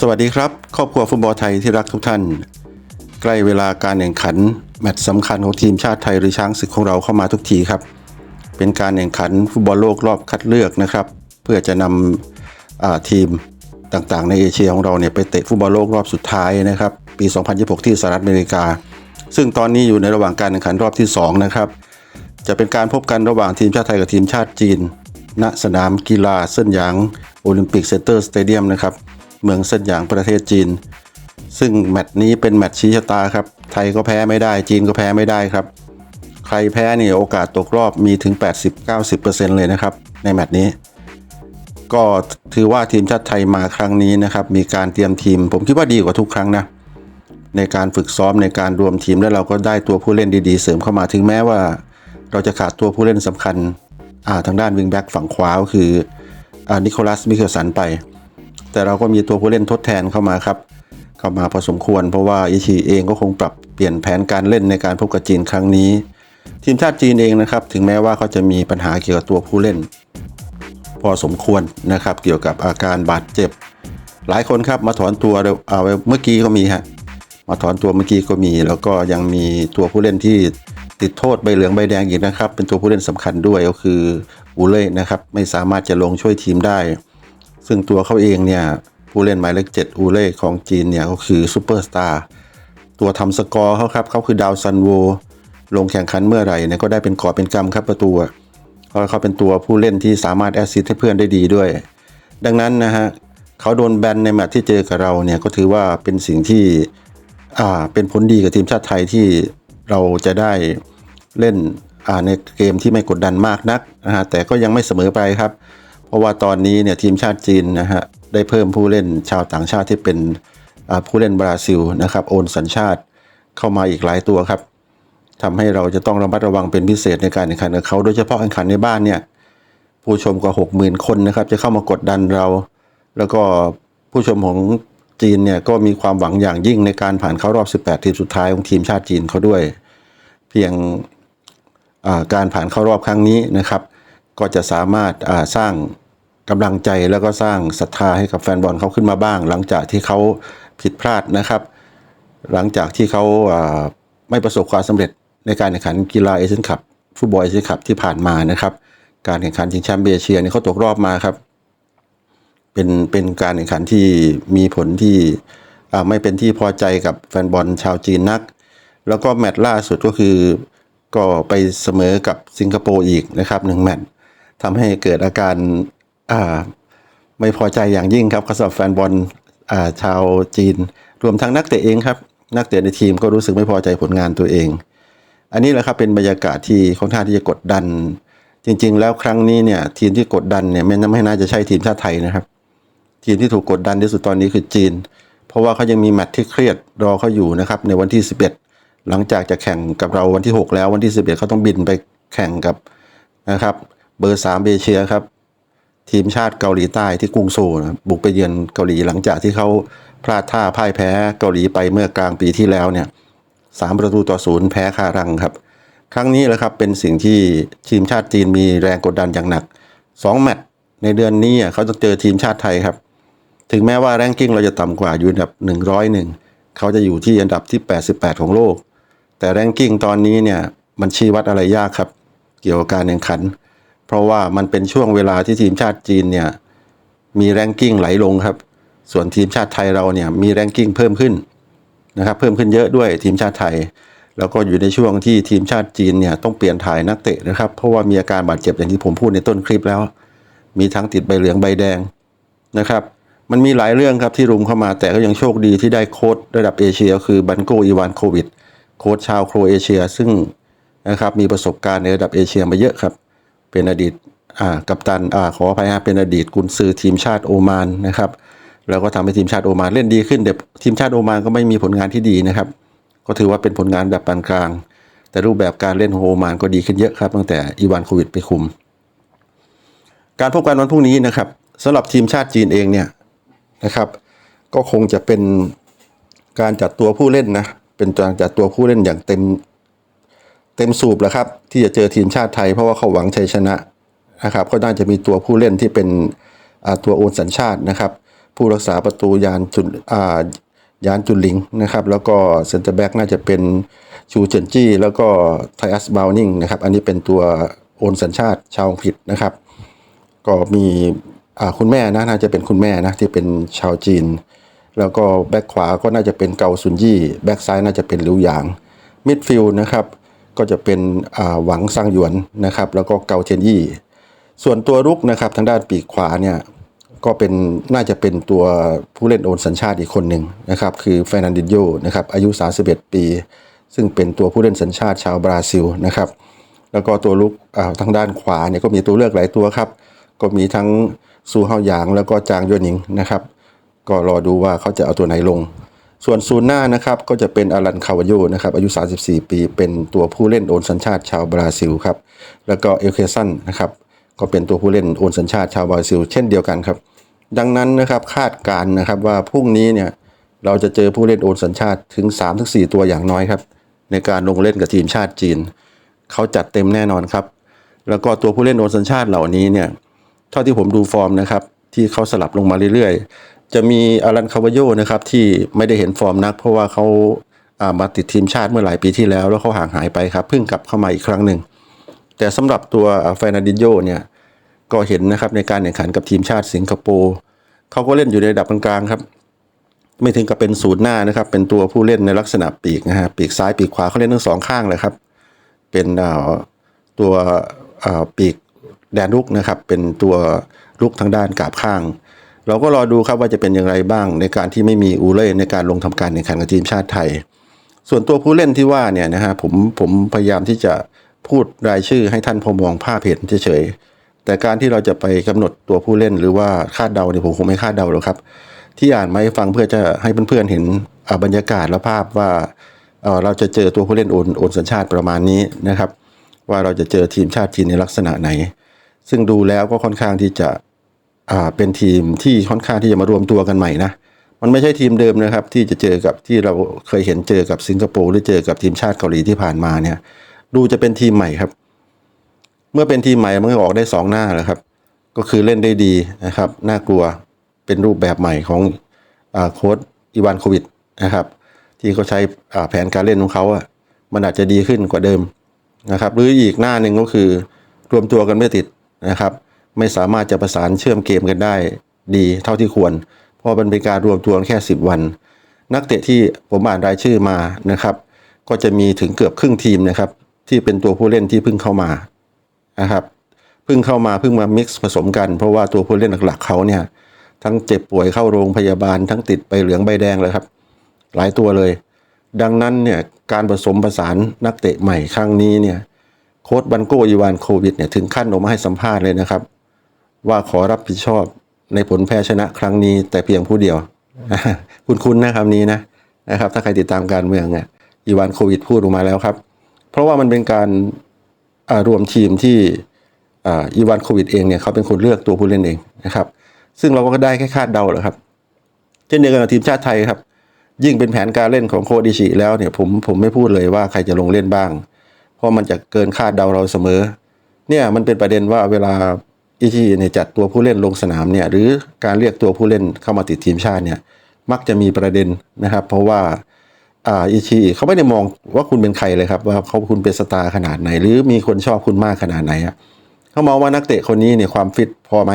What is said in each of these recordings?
สวัสดีครับ ครอบครัวฟุตบอลไทยที่รักทุกท่าน ใกล้เวลาการแข่งขัน แมตช์สำคัญของทีมชาติไทยหรือช้างศึกของเราเข้ามาทุกทีครับ เป็นการแข่งขันฟุตบอลโลกรอบคัดเลือกนะครับ เพื่อจะนำทีมต่างๆ ในเอเชียของเราเนี่ยไปเตะฟุตบอลโลกรอบสุดท้ายนะครับ ปี 2026 ที่สหรัฐอเมริกา ซึ่งตอนนี้อยู่ในระหว่างการแข่งขันรอบที่ 2 นะครับ จะเป็นการพบกันระหว่างทีมชาติไทยกับทีมชาติจีน ณสนามกีฬาเซินหยางโอลิมปิกเซนเตอร์สเตเดียมนะครับ เมืองเซินหยางประเทศจีน ซึ่งแมตช์นี้เป็นแมตช์ชี้ชะตาครับ ไทยก็แพ้ไม่ได้ จีนก็แพ้ไม่ได้ครับ ใครแพ้เนี่ยโอกาสตกรอบมีถึง 80-90%เลยนะครับ ในแมตช์นี้ ก็ถือว่าทีมชาติไทยมาครั้งนี้นะครับ มีการเตรียมทีม ผมคิดว่าดีกว่าทุกครั้งนะ ในการฝึกซ้อมในการรวมทีมแล้วเราก็ได้ตัวผู้เล่นดีๆ เสริมเข้ามาถึงแม้ว่า เราจะขาดตัวผู้เล่นสำคัญ ทางด้านวิงแบ็กฝั่งขวาก็คืออ่านิโคลัสมิเคลสันไป แต่เราก็มีตัวผู้เล่นทดแทนเข้ามาครับ เข้ามาพอสมควร เพราะว่าอิชิเองก็คงปรับเปลี่ยนแผนการเล่นในการพบกับจีนครั้งนี้ ทีมชาติจีนเองนะครับ ถึงแม้ว่าเขาจะมีปัญหาเกี่ยวกับตัวผู้เล่น พอสมควรนะครับ เกี่ยวกับอาการบาดเจ็บ หลายคนครับมาถอนตัวเร็วเอาเมื่อกี้ก็มีฮะมาถอนตัวเมื่อกี้ก็มี แล้วก็ยังมีตัวผู้เล่นที่ ติดโทษใบเหลืองใบแดงอีกนะครับ เป็นตัวผู้เล่นสำคัญด้วยก็คืออูเล่นะครับไม่สามารถจะลงช่วยทีมได้ ซึ่งตัวเขาเองเนี่ยผู้เล่นหมายเลขเจ็ดอูเล่ของจีนเนี่ยก็คือซูเปอร์สตาร์ตัวทำสกอร์เขาครับเขาคือดาวซันโวลงแข่งขันเมื่อไหร่เนี่ยก็ได้เป็นกอบเป็นกำครับประตูเพราะเขาเป็นตัวผู้เล่นที่สามารถแอสซิสต์ให้เพื่อนได้ดีด้วย ดังนั้นนะฮะเขาโดนแบนในแมตช์ที่เจอกับเราเนี่ยก็ถือว่าเป็นสิ่งที่อ่าเป็นผลดีกับทีมชาติไทยที่เราจะได้ เล่นในเกมที่ไม่กดดันมากนักนะฮะแต่ก็ยังไม่เสมอไปครับ เพราะว่าตอนนี้เนี่ยทีมชาติจีนนะฮะได้เพิ่มผู้เล่นชาวต่างชาติที่เป็นผู้เล่นบราซิลนะครับโอนสัญชาติเข้ามาอีกหลายตัวครับทำให้เราจะต้องระมัดระวังเป็นพิเศษในการแข่งขันกับเขาโดยเฉพาะแข่งขันในบ้านเนี่ยผู้ชมกว่า 60,000 คนนะครับจะเข้ามากดดันเรา แล้วก็ผู้ชมของจีนเนี่ยก็มีความหวังอย่างยิ่งในการผ่านเข้ารอบ 18 ทีมสุดท้ายของทีมชาติจีนเขาด้วย เพียง การผ่านเข้ารอบครั้งนี้นะครับ ก็จะสามารถสร้างกำลังใจแล้วก็สร้างศรัทธาให้กับแฟนบอลเขาขึ้นมาบ้าง หลังจากที่เขาผิดพลาดนะครับ หลังจากที่เขาไม่ประสบความสำเร็จในการแข่งขันกีฬาเอเชียนคัพฟุตบอลเอเชียนคัพที่ผ่านมานะครับ การแข่งขันชิงแชมป์เอเชียนี่เขาตกรอบมาครับ เป็นเป็นการแข่งขันที่มีผลที่ไม่เป็นที่พอใจกับแฟนบอลชาวจีนนัก แล้วก็แมตช์ล่าสุดก็คือ ก็ไปเสมอกับสิงคโปร์อีกนะครับหนึ่งแมตช์ทำให้เกิดอาการอ่าไม่พอใจอย่างยิ่งครับสำหรับแฟนบอลอ่าชาวจีน รวมทั้งนักเตะเองครับ นักเตะในทีมก็รู้สึกไม่พอใจผลงานตัวเอง อันนี้แหละครับเป็นบรรยากาศที่ค่อนข้างที่จะกดดัน จริง ๆ แล้วครั้งนี้เนี่ยทีมที่กดดันเนี่ยไม่ไม่น่าจะใช่ทีมชาติไทยนะครับ ทีมที่ถูกกดดันที่สุดตอนนี้คือจีน เพราะว่าเขายังมีแมตช์ที่เครียดรอเขาอยู่นะครับในวันที่ 11 หลังจากจะแข่งกับเราวันที่ 6 แล้ววันที่ 11เขาต้องบินไปแข่งกับนะครับ เบอร์3เอเชียครับ ทีมชาติเกาหลีใต้ที่กรุงโซลนะบุกไปเยือนเกาหลีหลังจากที่เขาพลาดท่าพ่ายแพ้เกาหลีไปเมื่อกลางปีที่แล้วเนี่ยสามประตูต่อศูนย์แพ้คารังครับ ครั้งนี้แหละครับเป็นสิ่งที่ทีมชาติจีนมีแรงกดดันอย่างหนักสองแมตช์ในเดือนนี้อะเขาจะเจอทีมชาติไทยครับ ถึงแม้ว่าแรงกิ้งเราจะต่ำกว่าอยู่อันดับ 101 เขาจะอยู่ที่อันดับที่ 88 ของโลก แต่แรงกิ้งตอนนี้เนี่ยมันชี้วัดอะไรยากครับ เกี่ยวกับการแข่งขัน เพราะว่ามันเป็นช่วงเวลาที่ทีมชาติจีนเนี่ยมีแรงกิ้งไหลลงครับ ส่วนทีมชาติไทยเราเนี่ยมีแรงกิ้งเพิ่มขึ้นนะครับเพิ่มขึ้นเยอะด้วยทีมชาติไทย แล้วก็อยู่ในช่วงที่ทีมชาติจีนเนี่ยต้องเปลี่ยนถ่ายนักเตะนะครับ เพราะว่ามีอาการบาดเจ็บอย่างที่ผมพูดในต้นคลิปแล้ว มีทั้งติดใบเหลืองใบแดงนะครับมันมีหลายเรื่องครับที่รุมเข้ามาแต่ก็ยังโชคดีที่ได้โค้ชระดับเอเชียคือบันโกอีวานโควิด โค้ชชาวโครเอเชีย ซึ่งนะครับมีประสบการณ์ในระดับเอเชียมาเยอะครับ เป็นอดีตกัปตันอขออภัยฮะเป็นอดีตกุนซือทีมชาติโอมานนะครับแล้วก็ทำให้ทีมชาติโอมานเล่นดีขึ้นแต่ทีมชาติโอมานก็ไม่มีผลงานที่ดีนะครับ ก็ถือว่าเป็นผลงานแบบปานกลาง แต่รูปแบบการเล่นของโอมานก็ดีขึ้นเยอะครับ ตั้งแต่อีวานโควิดไปคุม การพบกันวันพรุ่งนี้นะครับสำหรับทีมชาติจีนเองเนี่ยนะครับ ก็คงจะเป็นการจัดตัวผู้เล่นนะ เป็นการจัดตัวผู้เล่นอย่างเต็มเต็มสูบแล้วครับ ที่จะเจอทีมชาติไทยเพราะว่าเขาหวังชัยชนะนะครับ ก็น่าจะมีตัวผู้เล่นที่เป็นตัวโอนสัญชาตินะครับ ผู้รักษาประตูยานจุนยานจุนลิงนะครับ แล้วก็เซนเตอร์แบ็กน่าจะเป็นชูเจนจี้แล้วก็ไทอัสบาวนิงนะครับ อันนี้เป็นตัวโอนสัญชาติชาวอังกฤษนะครับ ก็มีคุณแม่นะน่าจะเป็นคุณแม่นะที่เป็นชาวจีน แล้วก็แบ็คขวาก็น่าจะเป็นเกาซุนยี่แบ็คซ้ายน่าจะเป็นหลิวหยางมิดฟิลด์นะครับก็จะเป็นหวังซังหยวนนะครับแล้วก็เกาเทียนยี่ ส่วนตัวรุกนะครับทางด้านปีกขวาเนี่ยก็เป็นน่าจะเป็นตัวผู้เล่นโอนสัญชาติอีกคนหนึ่งนะครับคือเฟรนันดินโยนะครับอายุ 31 ปี ซึ่งเป็นตัวผู้เล่นสัญชาติชาวบราซิลนะครับแล้วก็ตัวลุกทางด้านขวาเนี่ยก็มีตัวเลือกหลายตัวครับก็มีทั้งซูเฮาหยางแล้วก็จางยวนิงนะครับ ก็รอดูว่าเขาจะเอาตัวไหนลง ส่วนซูนหน้านะครับก็จะเป็นอารันคาวาโยนะครับอายุ 34 ปี เป็นตัวผู้เล่นโอนสัญชาติชาวบราซิลครับแล้วก็เอลเคซันนะครับก็เป็นตัวผู้เล่นโอนสัญชาติชาวบราซิล เช่นเดียวกันครับ ดังนั้นนะครับคาดการณ์นะครับว่าพรุ่งนี้เนี่ยเราจะเจอผู้เล่นโอนสัญชาติถึง 3-4 ตัวอย่างน้อยครับในการลงเล่นกับทีมชาติจีน เขาจัดเต็มแน่นอนครับ แล้วก็ตัวผู้เล่นโอนสัญชาติเหล่านี้เนี่ยเท่าที่ผมดูฟอร์มนะครับที่เขาสลับลงมาเรื่อย จะมีอารันคาวาโยนะครับที่ไม่ได้เห็นฟอร์มนัก เพราะว่าเขาอ่ามาติดทีมชาติเมื่อหลายปีที่แล้ว แล้วเขาห่างหายไปครับเพิ่งกลับเข้ามาอีกครั้งหนึ่ง แต่สำหรับตัวเฟนันดิโยเนี่ยก็เห็นนะครับในการแข่งขันกับทีมชาติสิงคโปร์เขาก็เล่นอยู่ในระดับกลางๆครับ ไม่ถึงกับเป็นศูนย์หน้านะครับ เป็นตัวผู้เล่นในลักษณะปีกนะฮะปีกซ้ายปีกขวาเขาเล่นทั้งสองข้างเลยครับ เป็นตัวอ่าปีกแดนลุกนะครับ เป็นตัวลุกทางด้านกาบข้าง เราก็รอดูครับว่าจะเป็นอย่างไรบ้าง ในการที่ไม่มีอูเล่ในการลงทำการแข่งขันกับทีมชาติไทย ส่วนตัวผู้เล่นที่ว่าเนี่ยนะฮะผมผมพยายามที่จะพูดรายชื่อให้ท่านพอมองภาพเห็นเฉยๆแต่การที่เราจะไปกำหนดตัวผู้เล่นหรือว่าคาดเดาเนี่ยผมคงไม่คาดเดาหรอกครับ ที่อ่านมาให้ฟังเพื่อจะให้เพื่อนๆเห็นบรรยากาศและภาพว่าเออเราจะเจอตัวผู้เล่นโอนโอนสัญชาติประมาณนี้นะครับ ว่าเราจะเจอทีมชาติจีนในลักษณะไหน ซึ่งดูแล้วก็ค่อนข้างที่จะ อ่าเป็นทีมที่ค่อนข้างที่จะมารวมตัวกันใหม่นะมันไม่ใช่ทีมเดิมนะครับ ที่จะเจอกับที่เราเคยเห็นเจอกับสิงคโปร์หรือเจอกับทีมชาติเกาหลีที่ผ่านมาเนี่ย ดูจะเป็นทีมใหม่ครับ เมื่อเป็นทีมใหม่มันก็ออกได้สองหน้าแหละครับ ก็คือเล่นได้ดีนะครับ น่ากลัวเป็นรูปแบบใหม่ของอโค้ดอีวานโควิดนะครับ ที่เขาใช้แผนการเล่นของเขาอะมันอาจจะดีขึ้นกว่าเดิมนะครับ หรืออีกหน้าหนึ่งก็คือรวมตัวกันไม่ติดนะครับ ไม่สามารถจะประสานเชื่อมเกมกันได้ดีเท่าที่ควร เพราะมันเป็นการรวมตัวแค่ 10 วัน นักเตะที่ผมอ่านรายชื่อมานะครับ ก็จะมีถึงเกือบครึ่งทีมนะครับ ที่เป็นตัวผู้เล่นที่เพิ่งเข้ามานะครับเพิ่งเข้ามาเพิ่งมามิกซ์ผสมกันเพราะว่าตัวผู้เล่นหลักๆเขาเนี่ยทั้งเจ็บป่วยเข้าโรงพยาบาลทั้งติดใบเหลืองใบแดงเลยครับ หลายตัวเลย ดังนั้นเนี่ยการผสมผสานนักเตะใหม่ครั้งนี้เนี่ยโค้ชบันโกอีวานโควิดเนี่ยถึงขั้นออกมาให้สัมภาษณ์เลยนะครับ ว่าขอรับผิดชอบในผลแพ้ชนะครั้งนี้ แต่เพียงผู้เดียว คุณคุณนะคำนี้นะนะครับ ถ้าใครติดตามการเมืองเนี่ยอีวานโควิดพูดออกมาแล้วครับ เพราะว่ามันเป็นการรวมทีมที่อีวานโควิดเองเนี่ยเขาเป็นคนเลือกตัวผู้เล่นเองนะครับ ซึ่งเราก็ได้แค่คาดเดาแหละครับ เช่นเดียวกันกับทีมชาติไทยครับ ยิ่งเป็นแผนการเล่นของโคดิชิแล้วเนี่ยผมผมไม่พูดเลยว่าใครจะลงเล่นบ้าง เพราะมันจะเกินคาดเดาเราเสมอ เนี่ยมันเป็นประเด็นว่าเวลา อิชิเนี่ยจัดตัวผู้เล่นลงสนามเนี่ยหรือการเรียกตัวผู้เล่นเข้ามาติดทีมชาติเนี่ยมักจะมีประเด็นนะครับ เพราะว่าอ่าอิชิเขาไม่ได้มองว่าคุณเป็นใครเลยครับ ว่าเขาคุณเป็นสตาร์ขนาดไหน หรือมีคนชอบคุณมากขนาดไหนอะเขามองว่านักเตะคนนี้เนี่ยความฟิตพอไหม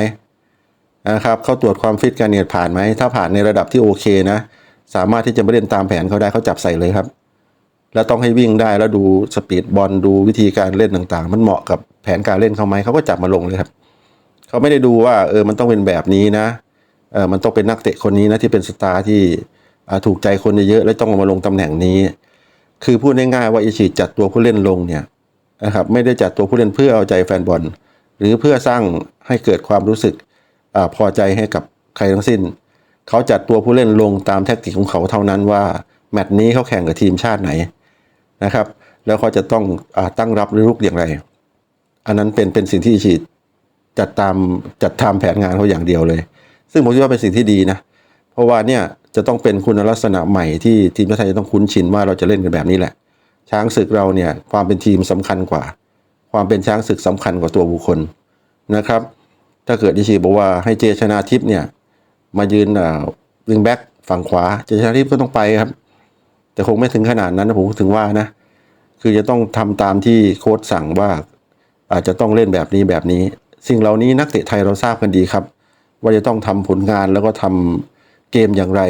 นะครับเขาตรวจความฟิตการเนี่ยผ่านไหมถ้าผ่านในระดับที่โอเคนะ สามารถที่จะมาเล่นตามแผนเขาได้เขาจับใส่เลยครับ แล้วต้องให้วิ่งได้แล้วดูสปีดบอลดูวิธีการเล่นต่างๆ มันเหมาะกับแผนการเล่นเขาไหมเขาก็จับมาลงเลยครับ เขาไม่ได้ดูว่าเออมันต้องเป็นแบบนี้นะเออมันต้องเป็นนักเตะคนนี้นะที่เป็นสตาร์ที่ถูกใจคนเยอะๆแล้วต้องมาลงตำแหน่งนี้ คือพูดง่ายๆว่าอิชิจัดตัวผู้เล่นลงเนี่ยนะครับไม่ได้จัดตัวผู้เล่นเพื่อเอาใจแฟนบอล หรือเพื่อสร้างให้เกิดความรู้สึกอพอใจให้กับใครทั้งสิ้น เขาจัดตัวผู้เล่นลงตามแทคติกของเขาเท่านั้นว่าแมตช์นี้เขาแข่งกับทีมชาติไหนนะครับ แล้วเขาจะต้องอตั้งรับหรือรุกอย่างไร อันนั้นเป็นเป็นสิ่งที่อิชิ จัดตามจัดทำแผนงานเขาอย่างเดียวเลย ซึ่งผมคิดว่าเป็นสิ่งที่ดีนะ เพราะว่าเนี่ยจะต้องเป็นคุณลักษณะใหม่ที่ทีมชาติไทยจะต้องคุ้นชินว่าเราจะเล่นกันแบบนี้แหละ ช้างศึกเราเนี่ยความเป็นทีมสำคัญกว่า ความเป็นช้างศึกสำคัญกว่าตัวบุคคลนะครับ ถ้าเกิดอิชิบอกว่าให้เจชนาทิพย์เนี่ยมายืนอ่าวิงแบ็กฝั่งขวาเจชนาทิพย์ก็ต้องไปครับ แต่คงไม่ถึงขนาดนั้นนะผมถึงว่านะคือจะต้องทำตามที่โค้ชสั่งว่าอาจจะต้องเล่นแบบนี้แบบนี้ สิ่งเหล่านี้นักเตะไทยเราทราบกันดีครับ ว่าจะต้องทำผลงานแล้วก็ทำเกมอย่างไร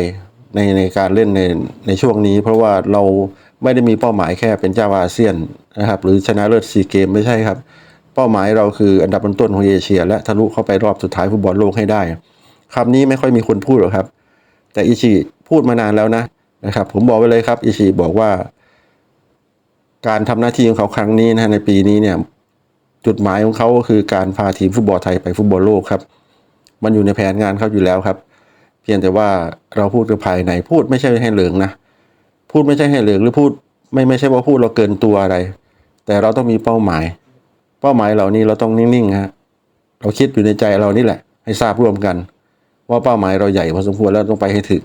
ในในการเล่นในในช่วงนี้ เพราะว่าเราไม่ได้มีเป้าหมายแค่เป็นเจ้าอาเซียนนะครับ หรือชนะเลิศซีเกมไม่ใช่ครับ เป้าหมายเราคืออันดับต้นของเอเชีย และทะลุเข้าไปรอบสุดท้ายฟุตบอลโลกให้ได้คำนี้ไม่ค่อยมีคนพูดหรอกครับ แต่อิชิพูดมานานแล้วนะนะครับ ผมบอกไว้เลยครับอิชิบอกว่า การทำหน้าที่ของเขาครั้งนี้นะในปีนี้เนี่ย จุดหมายของเขาก็คือการพาทีมฟุตบอลไทยไปฟุตบอลโลกครับ มันอยู่ในแผนงานเขาอยู่แล้วครับ เพียงแต่ว่าเราพูดกับภายในพูดไม่ใช่ให้เหลืองนะ พูดไม่ใช่ให้เหลืองหรือพูดไม่ไม่ใช่ว่าพูดเราเกินตัวอะไร แต่เราต้องมีเป้าหมาย เป้าหมายเหล่านี้เราต้องนิ่งๆฮะเราคิดอยู่ในใจเรานี่แหละ ให้ทราบร่วมกัน ว่าเป้าหมายเราใหญ่พอสมควรแล้วต้องไปให้ถึง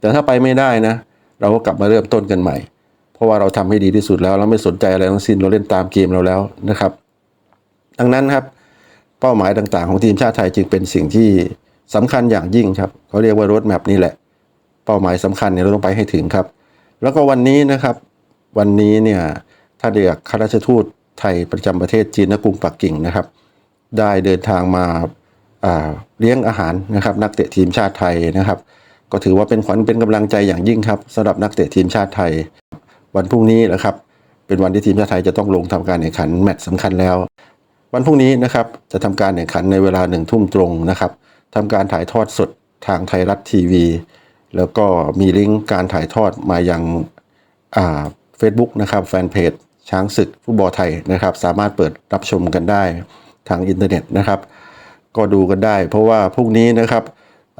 แต่ถ้าไปไม่ได้นะ เราก็กลับมาเริ่มต้นกันใหม่ เพราะว่าเราทำให้ดีที่สุดแล้วเราไม่สนใจอะไรทั้งสิ้นเราเล่นตามเกมเราแล้วนะครับ ดังนั้นครับเป้าหมายต่างๆ ของทีมชาติไทยจึงเป็นสิ่งที่สำคัญอย่างยิ่งครับเขาเรียกว่ารถแมพนี่แหละ เป้าหมายสำคัญเนี่ยเราต้องไปให้ถึงครับ แล้วก็วันนี้นะครับ วันนี้เนี่ยท่านเอกข้าราชทูตไทยประจำประเทศจีนณกรุงปักกิ่งนะครับ ได้เดินทางมาาเลี้ยงอาหารนะครับ นักเตะทีมชาติไทยนะครับ ก็ถือว่าเป็นขวัญเป็นกำลังใจอย่างยิ่งครับสำหรับนักเตะทีมชาติไทย วันพรุ่งนี้นะครับ เป็นวันที่ทีมชาติไทยจะต้องลงทำการแข่งขันแมตช์สำคัญแล้ว วันพรุ่งนี้นะครับจะทำการแข่งขันในเวลาหนึ่งทุ่มตรงนะครับทำการถ่ายทอดสดทางไทยรัฐทีวี แล้วก็มีลิงก์การถ่ายทอดมายังอ่าเฟซบุ๊กนะครับแฟนเพจช้างศึกฟุตบอลไทยนะครับ สามารถเปิดรับชมกันได้ทางอินเทอร์เน็ตนะครับ ก็ดูกันได้ เพราะว่าพรุ่งนี้นะครับ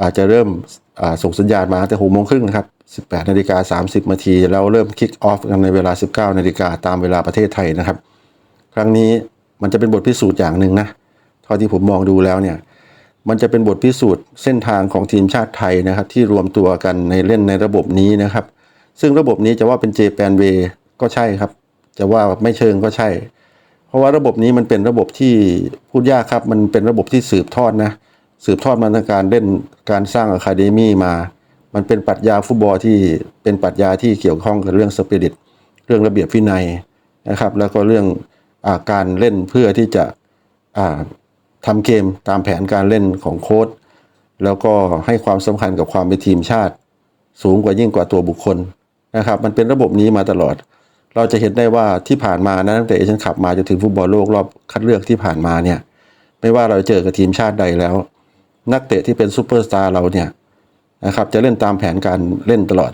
อาจจะเริ่มส่งสัญญาณมาตั้งแต่หกโมงครึ่งนะครับ 18นาฬิกา30นาทีแล้วเริ่มคิกออฟกันในเวลา 19นาฬิกาตามเวลาประเทศไทยนะครับ ครั้งนี้ มันจะเป็นบทพิสูจน์อย่างหนึ่งนะเท่าที่ผมมองดูแล้วเนี่ยมันจะเป็นบทพิสูจน์เส้นทางของทีมชาติไทยนะครับ ที่รวมตัวกันในเล่นในระบบนี้นะครับ ซึ่งระบบนี้จะว่าเป็นเจแปนเวก็ใช่ครับ จะว่าไม่เชิงก็ใช่ เพราะว่าระบบนี้มันเป็นระบบที่พูดยากครับ มันเป็นระบบที่สืบทอดนะสืบทอดมาจากการเล่นการสร้างอะคาเดมี่มา มันเป็นปรัชญาฟุตบอลที่เป็นปรัชญาที่เกี่ยวข้องกับเรื่องสปิริตเรื่องระเบียบวินัยนะครับ แล้วก็เรื่อง การเล่นเพื่อที่จะอ่าทำเกมตามแผนการเล่นของโค้ชแล้วก็ให้ความสำคัญกับความเป็นทีมชาติ สูงกว่ายิ่งกว่าตัวบุคคลนะครับ มันเป็นระบบนี้มาตลอด เราจะเห็นได้ว่าที่ผ่านมานะตั้งแต่เอเชียนคัพมาจนถึงฟุตบอลโลกรอบคัดเลือกที่ผ่านมาเนี่ยไม่ว่าเราเจอกับทีมชาติใดแล้ว นักเตะที่เป็นซูเปอร์สตาร์เราเนี่ยนะครับจะเล่นตามแผนการเล่นตลอด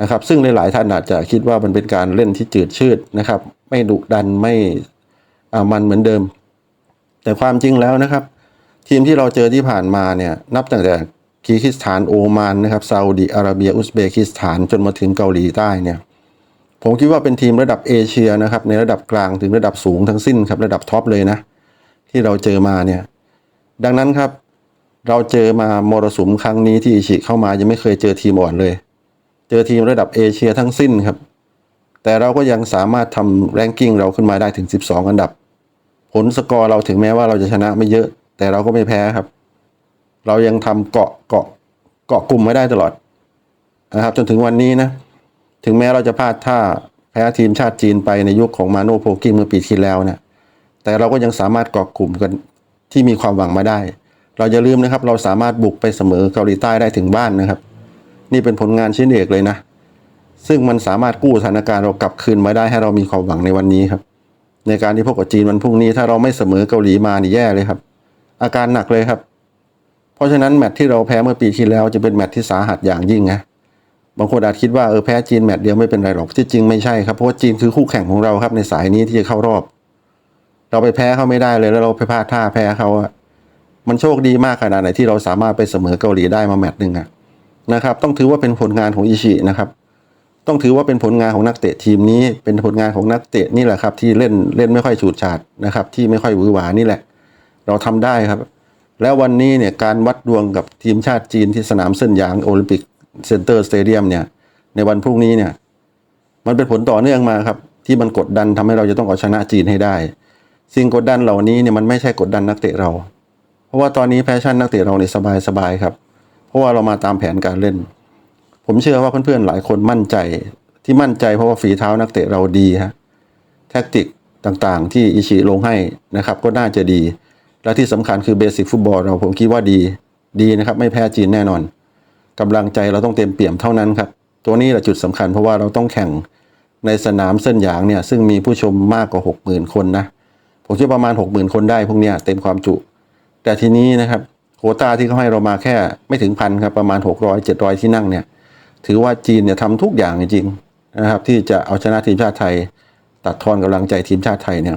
นะครับ ซึ่งหลายๆท่านอาจจะคิดว่ามันเป็นการเล่นที่จืดชืดนะครับ ไม่ดุดันไม่อามันเหมือนเดิม แต่ความจริงแล้วนะครับ ทีมที่เราเจอที่ผ่านมาเนี่ยนับตั้งแต่คีร์กิสถานโอมานนะครับซาอุดิอาระเบียอุซเบกิสถานจนมาถึงเกาหลีใต้เนี่ยผมคิดว่าเป็นทีมระดับเอเชียนะครับในระดับกลางถึงระดับสูงทั้งสิ้นครับระดับท็อปเลยนะ ที่เราเจอมาเนี่ยดังนั้นครับเราเจอมามรสุมครั้งนี้ที่อิชิเข้ามายังไม่เคยเจอทีมอ่อนเลย เจอทีมระดับเอเชียทั้งสิ้นครับ แต่เราก็ยังสามารถทำแรงกิ้งเราขึ้นมาได้ถึง 12 อันดับ ผลสกอร์เราถึงแม้ว่าเราจะชนะไม่เยอะ แต่เราก็ไม่แพ้ครับ เรายังทำเกาะเกาะเกาะกลุ่มไม่ได้ตลอดนะครับ จนถึงวันนี้นะ ถึงแม้เราจะพลาดท่าแพ้ทีมชาติจีนไปในยุคของมาโนโพกิเมื่อปีที่แล้วเนี่ยแต่เราก็ยังสามารถเกาะกลุ่มกันที่มีความหวังมาได้ เราอย่าลืมนะครับ เราสามารถบุกไปเสมอเกาหลีใต้ได้ถึงบ้านนะครับ นี่เป็นผลงานชิ้นเอกเลยนะ ซึ่งมันสามารถกู้สถานการณ์เรากลับคืนมาได้ให้เรามีความหวังในวันนี้ครับ ในการที่พบกับจีนวันพรุ่งนี้ถ้าเราไม่เสมอเกาหลีมานี่แย่เลยครับ อาการหนักเลยครับ เพราะฉะนั้นแมตช์ที่เราแพ้เมื่อปีที่แล้วจะเป็นแมตช์ที่สาหัสอย่างยิ่งนะบางคนอาจคิดว่าเออแพ้จีนแมตช์เดียวไม่เป็นไรหรอกที่จริงไม่ใช่ครับเพราะว่าจีนคือคู่แข่งของเราครับในสายนี้ที่จะเข้ารอบ เราไปแพ้เขาไม่ได้เลยแล้วเราไปพลาดท่าแพ้เขาอะมันโชคดีมากขนาดไหนที่เราสามารถไปเสมอเกาหลีได้มาแมตช์หนึ่งอะ นะครับ ต้องถือว่าเป็นผลงานของอิชินะครับ ต้องถือว่าเป็นผลงานของนักเตะทีมนี้ เป็นผลงานของนักเตะนี่แหละครับ ที่เล่นเล่นไม่ค่อยฉูดฉาดนะครับ ที่ไม่ค่อยหวือหวานี่แหละ เราทำได้ครับ แล้ววันนี้เนี่ยการวัดดวงกับทีมชาติจีนที่สนามเส้นยางโอลิมปิกเซ็นเตอร์สเตเดียมเนี่ย ในวันพรุ่งนี้เนี่ย มันเป็นผลต่อเนื่องมาครับ ที่มันกดดันทำให้เราจะต้องเอาชนะจีนให้ได้ สิ่งกดดันเหล่านี้เนี่ยมันไม่ใช่กดดันนักเตะเรา เพราะว่าตอนนี้แพชชั่นนักเตะเราเนี่ยสบายๆครับ ราะว่าเรามาตามแผนการเล่น ผมเชื่อว่าเพื่อนๆหลายคนมั่นใจที่มั่นใจเพราะว่าฝีเท้านักเตะเราดีฮะแท็กติกต่างๆ ที่อิชิลงให้นะครับ ก็น่าจะดี และที่สำคัญคือเบสิกฟุตบอลเราผมคิดว่าดีดีนะครับ ไม่แพ้จีนแน่นอนกำลังใจเราต้องเต็มเปี่ยมเท่านั้นครับ ตัวนี้แหละจุดสำคัญเพราะว่าเราต้องแข่งในสนามเส้นหยางเนี่ยซึ่งมีผู้ชมมากกว่า 60,000 คนนะผมคิดประมาณ 60,000 คนได้พวกเนี้ยเต็มความจุ แต่ทีนี้นะครับ โควต้าที่เขาให้เรามาแค่ไม่ถึงพันครับประมาณ 600 700 ที่นั่งเนี่ยถือว่าจีนเนี่ยทำทุกอย่างจริงนะครับ ที่จะเอาชนะทีมชาติไทย ตัดทอนกำลังใจทีมชาติไทยเนี่ย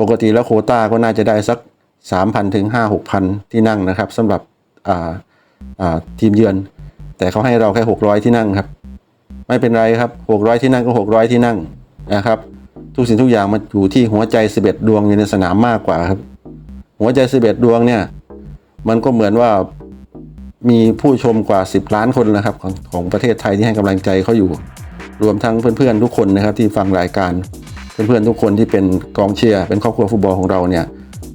ปกติแล้วโคต้าก็น่าจะได้สัก 3,000ถึง5 6,000 ที่นั่งนะครับสำหรับทีมเยือน แต่เขาให้เราแค่ 600 ที่นั่งครับ ไม่เป็นไรครับ 600 ที่นั่งก็ 600 ที่นั่งนะครับทุกสิ่งทุกอย่างมันอยู่ที่หัวใจ 11 ดวงอยู่ในสนามมากกว่าครับ หัวใจ 11 ดวงเนี่ย มันก็เหมือนว่ามีผู้ชมกว่า 10 ล้านคนนะครับของของประเทศไทยที่ให้กำลังใจเขาอยู่ รวมทั้งเพื่อนๆทุกคนนะครับที่ฟังรายการ เพื่อนๆทุกคนที่เป็นกองเชียร์เป็นครอบครัวฟุตบอลของเราเนี่ย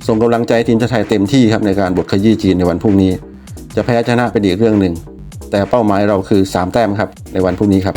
ส่งกำลังใจใทีมชาติไทยเต็มที่ครับในการบทขยี้จีนในวันพรุ่งนี้ จะแพ้ชนะเป็นอีกเรื่องหนึ่งแต่เป้าหมายเราคือ 3 แต้มครับในวันพรุ่งนี้ครับ